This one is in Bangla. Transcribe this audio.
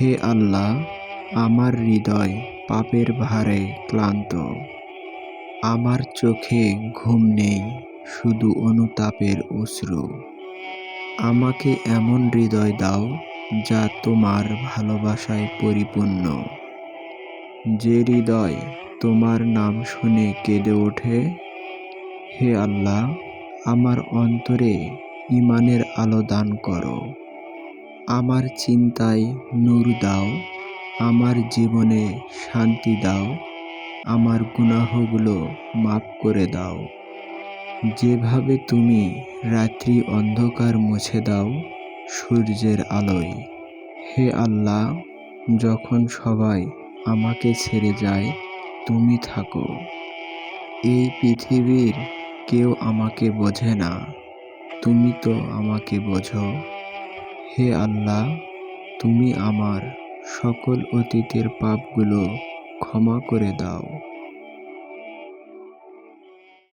হে আল্লাহ, আমার হৃদয় পাপের ভারে ক্লান্ত। আমার চোখে ঘুম নেই, শুধু অনুতাপের অশ্রু। আমাকে এমন হৃদয় দাও যা তোমার ভালোবাসায় পরিপূর্ণ। যে হৃদয় তোমার নাম শুনে কেঁদে ওঠে, হে আল্লাহ, আমার অন্তরে ইমানের আলো দান করো। আমার চিন্তায় নূর দাও, আমার জীবনে শান্তি দাও, আমার গুনাহগুলো মাফ করে দাও। যেভাবে তুমি রাত্রি অন্ধকার মুছে দাও সূর্যের আলোয়। হে আল্লাহ, যখন সবাই আমাকে ছেড়ে যায়, তুমি থাকো। এই পৃথিবীর কেউ আমাকে বোঝে না। তুমি তো আমাকে বোঝো। হে আল্লাহ তুমি আমার সকল অতীতের পাপগুলো ক্ষমা করে দাও।